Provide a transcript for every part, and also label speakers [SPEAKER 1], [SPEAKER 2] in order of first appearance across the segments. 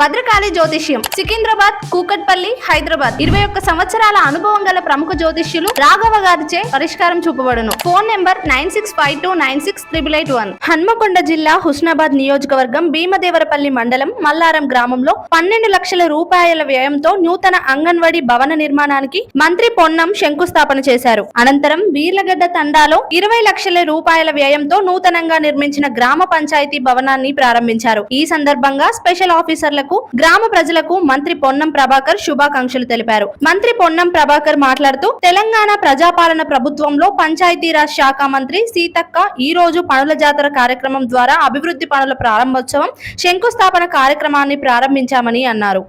[SPEAKER 1] భద్రకాళి జ్యోతిష్యం సికింద్రాబాద్ కూకట్పల్లి హైదరాబాద్. ఇరవై ఒక్క సంవత్సరాల అనుభవం గల ప్రముఖ జ్యోతిష్యులు రాఘవ గారిచే పరిష్కారం చూపబడును. Phone number nine six five two nine six triple eight one. Hanamkonda జిల్లా హుస్నాబాద్ నియోజకవర్గం భీమదేవరపల్లి మండలం మల్లారం గ్రామంలో పన్నెండు లక్షల రూపాయల వ్యయంతో నూతన అంగన్వాడీ భవన నిర్మాణానికి మంత్రి పొన్నం శంకుస్థాపన చేశారు. అనంతరం వీర్లగడ్డ తండాలో ఇరవై లక్షల రూపాయల వ్యయంతో నూతనంగా నిర్మించిన గ్రామ పంచాయతీ భవనాన్ని ప్రారంభించారు. ఈ సందర్భంగా స్పెషల్ ఆఫీసర్లకు గ్రామ ప్రజలకు మంత్రి పొన్నం ప్రభాకర్ శుభాకాంక్షలు తెలిపారు. మంత్రి పొన్నం ప్రభాకర్ మాట్లాడుతూ తెలంగాణ ప్రజాపాలన ప్రభుత్వంలో పంచాయతీరాజ్ శాఖ మంత్రి సీతక్క ఈ రోజు పనుల జాతర కార్యక్రమం ద్వారా అభివృద్ధి పనుల ప్రారంభోత్సవం శంకుస్థాపన కార్యక్రమాన్ని ప్రారంభించామని అన్నారు.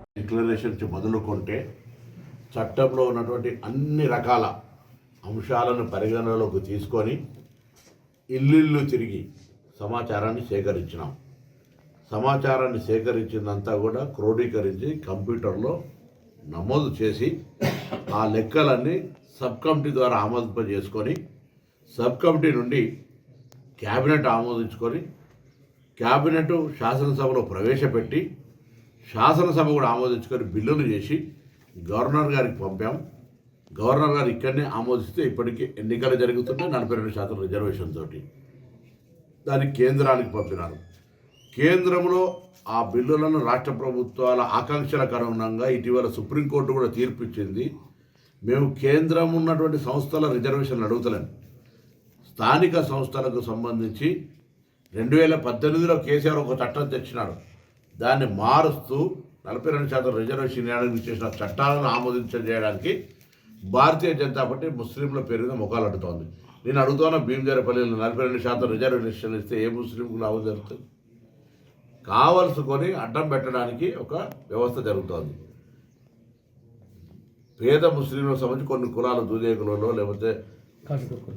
[SPEAKER 2] మొదలుకుంటే చట్టంలో ఉన్నటువంటి అన్ని రకాల అంశాలను పరిగణనలోకి తీసుకొని ఇల్లు తిరిగి సమాచారాన్ని సేకరించినాం. సమాచారాన్ని సేకరించిందంతా కూడా క్రోడీకరించి కంప్యూటర్లో నమోదు చేసి ఆ లెక్కలన్నీ సబ్ కమిటీ ద్వారా ఆమోదింపజేసుకొని సబ్ కమిటీ నుండి క్యాబినెట్ ఆమోదించుకొని క్యాబినెట్ శాసనసభలో ప్రవేశపెట్టి శాసనసభ కూడా ఆమోదించుకొని బిల్లులు చేసి గవర్నర్ గారికి పంపాం. గవర్నర్ గారు ఇక్కడనే ఆమోదిస్తే ఇప్పటికీ ఎన్నికలు జరుగుతున్నాయి నలభై రెండు శాతం రిజర్వేషన్ తోటి. దాన్ని కేంద్రానికి పంపినారు. కేంద్రంలో ఆ బిల్లులను రాష్ట్ర ప్రభుత్వాల ఆకాంక్షలకు అనుగుణంగా ఇటీవల సుప్రీంకోర్టు కూడా తీర్పు ఇచ్చింది మేము కేంద్రం ఉన్నటువంటి సంస్థల రిజర్వేషన్లు అడుగుతలేము స్థానిక సంస్థలకు సంబంధించి రెండు వేల పద్దెనిమిదిలో కేసీఆర్ ఒక చట్టం తెచ్చినాడు. దాన్ని మారుస్తూ నలభై రెండు శాతం రిజర్వేషన్ ఇవ్వడానికి చేసిన చట్టాలను ఆమోదించజేయడానికి భారతీయ జనతా పార్టీ ముస్లింల పేరు మీద ముఖాలు అడుగుతోంది. నేను అడుగుతున్న భీమదేరపల్లిలో నలభై రెండు శాతం రిజర్వేషన్ ఇస్తే ఏ ముస్లింకు లాభం జరుగుతుంది? కావలసుకొని అడ్డం పెట్టడానికి ఒక వ్యవస్థ జరుగుతోంది. పేద ముస్లింలకు సంబంధించి కొన్ని కులాలు దూదేకులలో లేకపోతే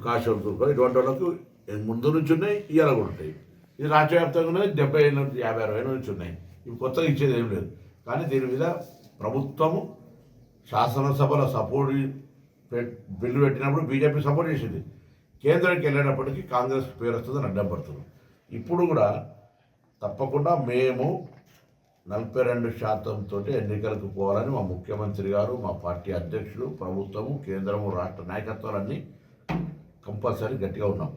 [SPEAKER 2] కాశ్యం తుర్కో ఇటువంటి వాళ్ళకు ముందు నుంచి ఉన్నాయి ఇవాళ కూడా ఉంటాయి. ఇది రాష్ట్ర వ్యాప్తంగా ఉన్నది డెబ్బై ఏళ్ళ నుంచి యాభై అరవై నుంచి ఉన్నాయి. ఇవి కొత్తగా ఇచ్చేది ఏం లేదు. కానీ దీని మీద ప్రభుత్వము శాసనసభలో సపోర్ట్ బిల్లు పెట్టినప్పుడు బీజేపీ సపోర్ట్ చేసింది. కేంద్రానికి వెళ్ళేటప్పటికి కాంగ్రెస్ పేరు వస్తుందని అడ్డం పడుతున్నాం ఇప్పుడు కూడా తప్పకుండా మేము నలభై రెండు శాతంతో ఎన్నికలకు పోవాలని మా ముఖ్యమంత్రి గారు మా పార్టీ అధ్యక్షులు ప్రభుత్వము కేంద్రము రాష్ట్ర నాయకత్వాలన్నీ కంపల్సరీ గట్టిగా ఉన్నాం.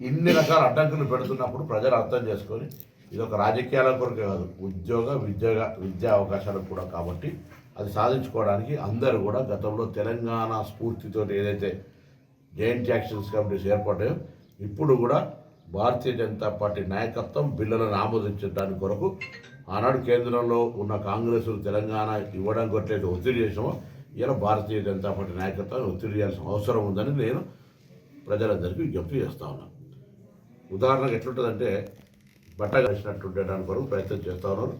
[SPEAKER 2] ఇన్ని రకాల అడ్డంకులు పెడుతున్నప్పుడు ప్రజలు అర్థం చేసుకొని ఇది ఒక రాజకీయాల కొరకే కాదు ఉద్యోగ విద్య విద్యా అవకాశాలకు కూడా కాబట్టి అది సాధించుకోవడానికి అందరూ కూడా గతంలో తెలంగాణ స్ఫూర్తితో ఏదైతే జైంట్ యాక్షన్స్ కమిటీస్ ఏర్పడ్డాయో ఇప్పుడు కూడా భారతీయ జనతా పార్టీ నాయకత్వం బిల్లులను ఆమోదించడానికి కొరకు ఆనాడు కేంద్రంలో ఉన్న కాంగ్రెస్ తెలంగాణ ఇవ్వడానికి కొట్టేది ఒత్తిడి చేసామో ఇలా భారతీయ జనతా పార్టీ నాయకత్వాన్ని ఒత్తిడి చేయాల్సిన అవసరం ఉందని నేను ప్రజలందరికీ విజ్ఞప్తి చేస్తా ఉన్నాను ఉదాహరణకు ఎట్లుంటుందంటే బట్ట కలిసినట్టు ఉండడానికి కొరకు ప్రయత్నం చేస్తా ఉన్నారు.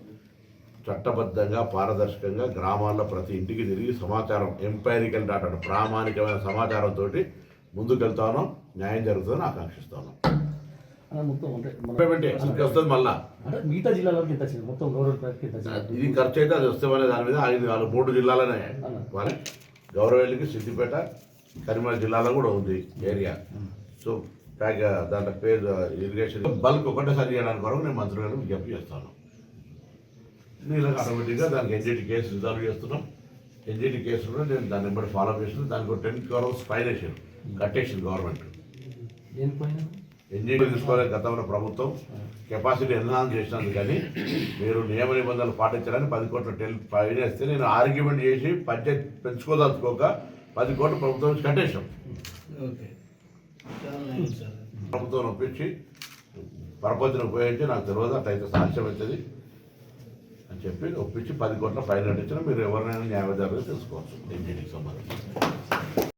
[SPEAKER 2] చట్టబద్ధంగా పారదర్శకంగా గ్రామాల్లో ప్రతి ఇంటికి తిరిగి సమాచారం ఎంపైరికల్ డాటా ప్రామాణికమైన సమాచారంతో ముందుకెళ్తా ఉన్నాం. న్యాయం జరుగుతుందని ఆకాంక్షిస్తా ఉన్నాం.
[SPEAKER 3] మొత్తం అంటే
[SPEAKER 2] వస్తుంది మళ్ళా.
[SPEAKER 3] అంటే మిగతా జిల్లాల వరకు ఎంత వచ్చింది? మొత్తం గవర్నమెంట్ వరకు
[SPEAKER 2] ఇది ఖర్చు అయితే అది వస్తామనే దాని మీద ఐదు నాలుగు మూడు జిల్లాలనే. వాళ్ళ. గౌరవేలికి సిద్దిపేట కరీంనగర్ జిల్లాలో కూడా ఉంది ఏరియా. సో ప్యాక్ దాంట్లో పేరు ఇరిగేషన్. బల్క్ ఒకటేసారి చేయడానికి కొరకు నేను మంత్రి గారు విజ్ఞప్తి చేస్తాను. నీళ్ళకి ఆటోమేటిక్గా దానికి ఎన్జిటి కేసు రిజాల్వ్ చేస్తున్నాం. ఎన్జిటి కేసులో నేను దాన్ని బట్టి ఫాలో చేస్తున్నాను. దానికి ఒక టెన్ క్రోర్స్ ఫైన్ వేసాను కట్టేసింది గవర్నమెంట్. ఎన్జిటి తీసుకోవాలి గతంలో ప్రభుత్వం. కెపాసిటీ ఎన్హాన్స్ చేసినందుకు కానీ మీరు నియమ నిబంధనలు పాటించాలని పది కోట్ల టెల్ ఫైన్ వేస్తే నేను ఆర్గ్యుమెంట్ చేసి బడ్జెట్ పెంచుకోదలుచుకోక పది కోట్లు ప్రభుత్వం నుంచి కట్టేసాం ప్రభుత్వం ఒప్పించి పరపతిని ఉపయోగించి నాకు తెలియదు అట్లయితే సాక్ష్యం అవుతుంది అని చెప్పి ఒప్పించి పది కోట్ల ఫైన్ కట్టించిన మీరు ఎవరినైనా న్యాయవాదాలు తెలుసుకోవచ్చు. ఎన్జిటికి సంబంధించి.